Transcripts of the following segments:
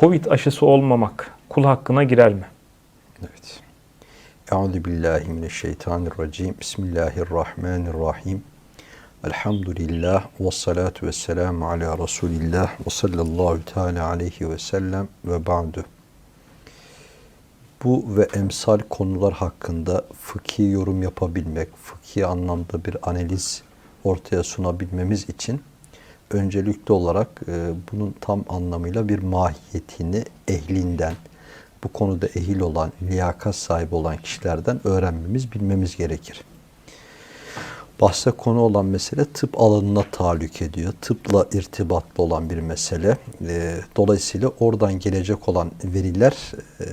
Covid aşısı olmamak kul hakkına girer mi? Evet. Euzu billahi mineşşeytanirracim. Bismillahirrahmanirrahim. Elhamdülillah ve salatu ve selamu ala Resulillah ve sallallahu teala aleyhi ve sellem ve ba'du. Bu ve emsal konular hakkında fıkhi yorum yapabilmek, fıkhi anlamda bir analiz ortaya sunabilmemiz için öncelikli olarak e, bunun tam anlamıyla bir mahiyetini ehlinden, bu konuda ehil olan, liyakat sahibi olan kişilerden öğrenmemiz, bilmemiz gerekir. Bahse konu olan mesele tıp alanına tahallük ediyor. Tıpla irtibatlı olan bir mesele. E, dolayısıyla oradan gelecek olan veriler e,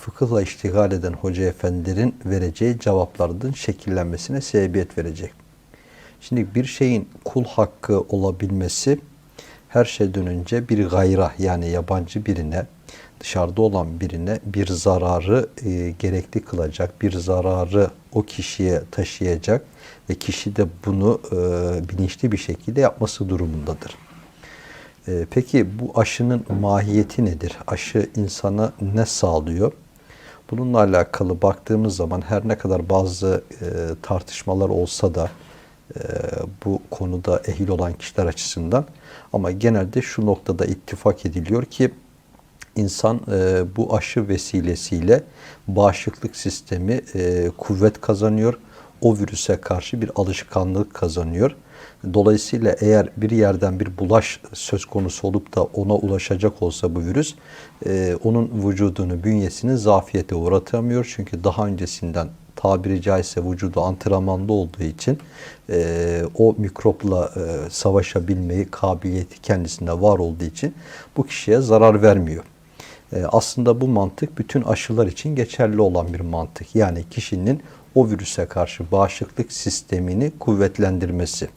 fıkıhla iştigal eden hoca efendilerin vereceği cevaplardan şekillenmesine sebebiyet verecek. Şimdi bir şeyin kul hakkı olabilmesi her şeyden önce bir gayra yani yabancı birine dışarıda olan birine bir zararı e, gerekli kılacak, bir zararı o kişiye taşıyacak ve kişi de bunu e, bilinçli bir şekilde yapması durumundadır. E, peki bu aşının mahiyeti nedir? Aşı insana ne sağlıyor? Bununla alakalı baktığımız zaman her ne kadar bazı e, tartışmalar olsa da bu konuda ehil olan kişiler açısından ama genelde şu noktada ittifak ediliyor ki insan e, bu aşı vesilesiyle bağışıklık sistemi e, kuvvet kazanıyor. O virüse karşı bir alışkanlık kazanıyor. Dolayısıyla eğer bir yerden bir bulaş söz konusu olup da ona ulaşacak olsa bu virüs, e, onun vücudunu, bünyesini zafiyete uğratamıyor. Çünkü daha öncesinden tabiri caizse vücudu antrenmanda olduğu için e, o mikropla e, savaşabilmeyi kabiliyeti kendisinde var olduğu için bu kişiye zarar vermiyor. E, aslında bu mantık bütün aşılar için geçerli olan bir mantık. Yani kişinin o virüse karşı bağışıklık sistemini kuvvetlendirmesi.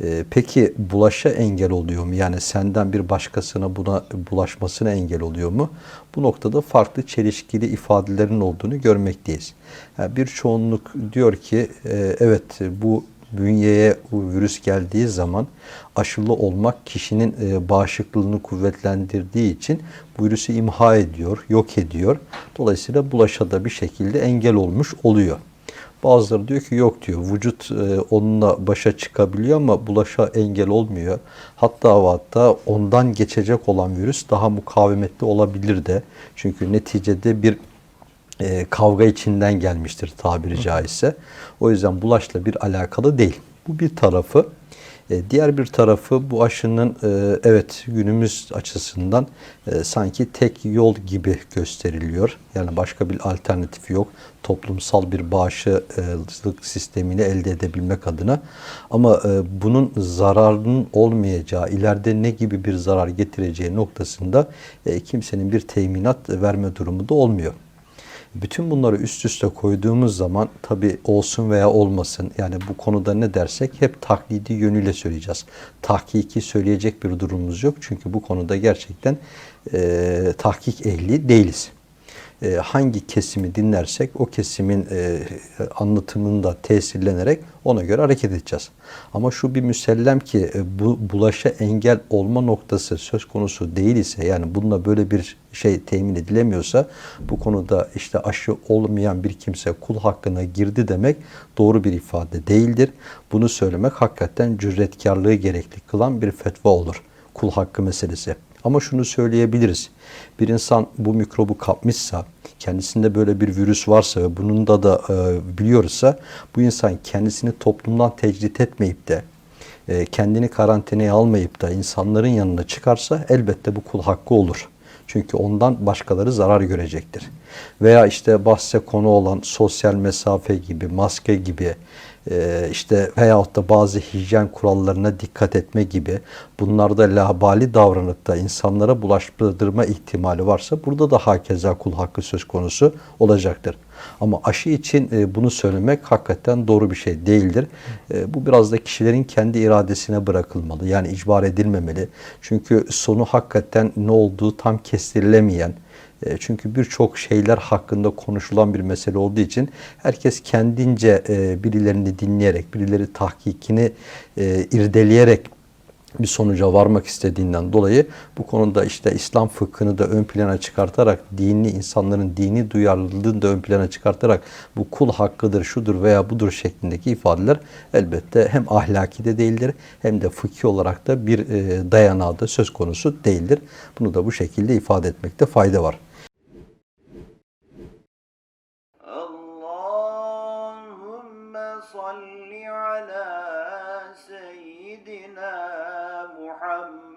E, peki bulaşa engel oluyor mu? Yani senden bir başkasına buna bulaşmasına engel oluyor mu? Bu noktada farklı çelişkili ifadelerin olduğunu görmekteyiz. Yani bir çoğunluk diyor ki e, evet bu bünyeye bu virüs geldiği zaman aşılı olmak kişinin e, bağışıklığını kuvvetlendirdiği için bu virüsü imha ediyor, yok ediyor. Dolayısıyla bulaşa da bir şekilde engel olmuş oluyor. Bazıları diyor ki yok diyor vücut e, onunla başa çıkabiliyor ama bulaşa engel olmuyor. Hatta hatta ondan geçecek olan virüs daha mukavemetli olabilir de. Çünkü neticede bir e, kavga içinden gelmiştir tabiri caizse. O yüzden bulaşla bir alakalı değil. Bu bir tarafı. E, diğer bir tarafı bu aşının e, evet günümüz açısından e, sanki tek yol gibi gösteriliyor. Yani başka bir alternatifi yok. Toplumsal bir bağışıklık sistemini elde edebilmek adına. Ama bunun zararının olmayacağı, ileride ne gibi bir zarar getireceği noktasında kimsenin bir teminat verme durumu da olmuyor. Bütün bunları üst üste koyduğumuz zaman tabi olsun veya olmasın yani bu konuda ne dersek hep taklidi yönüyle söyleyeceğiz. Tahkiki söyleyecek bir durumumuz yok. Çünkü bu konuda gerçekten e, tahkik ehli değiliz. E, hangi kesimi dinlersek o kesimin e, anlatımında tesirlenerek ona göre hareket edeceğiz. Ama şu bir müsellem ki e, bu bulaşa engel olma noktası söz konusu değil ise yani bununla böyle bir şey temin edilemiyorsa bu konuda işte aşı olmayan bir kimse kul hakkına girdi demek doğru bir ifade değildir. Bunu söylemek hakikaten cüretkarlığı gerekli kılan bir fetva olur. Kul hakkı meselesi. Ama şunu söyleyebiliriz. Bir insan bu mikrobu kapmışsa, kendisinde böyle bir virüs varsa ve bunun da da e, biliyorsa bu insan kendisini toplumdan tecrit etmeyip de e, kendini karantinaya almayıp da insanların yanına çıkarsa elbette bu kul hakkı olur. Çünkü ondan başkaları zarar görecektir. Veya işte bahse konu olan sosyal mesafe gibi, maske gibi, e, işte veyahut da bazı hijyen kurallarına dikkat etme gibi bunlarda labali davranıp da insanlara bulaştırma ihtimali varsa burada da hakeza kul hakkı söz konusu olacaktır. Ama aşı için e, bunu söylemek hakikaten doğru bir şey değildir. E, bu biraz da kişilerin kendi iradesine bırakılmalı. Yani icbar edilmemeli. Çünkü sonu hakikaten ne olduğu tam kestirilemeyen, e, çünkü birçok şeyler hakkında konuşulan bir mesele olduğu için herkes kendince birilerini dinleyerek, birileri tahkikini irdeleyerek bir sonuca varmak istediğinden dolayı bu konuda işte İslam fıkhını da ön plana çıkartarak dini insanların dini duyarlılığını da ön plana çıkartarak bu kul hakkıdır, şudur veya budur şeklindeki ifadeler elbette hem ahlaki de değildir hem de fıkhi olarak da bir e, dayanağı da söz konusu değildir. Bunu da bu şekilde ifade etmekte fayda var. محمد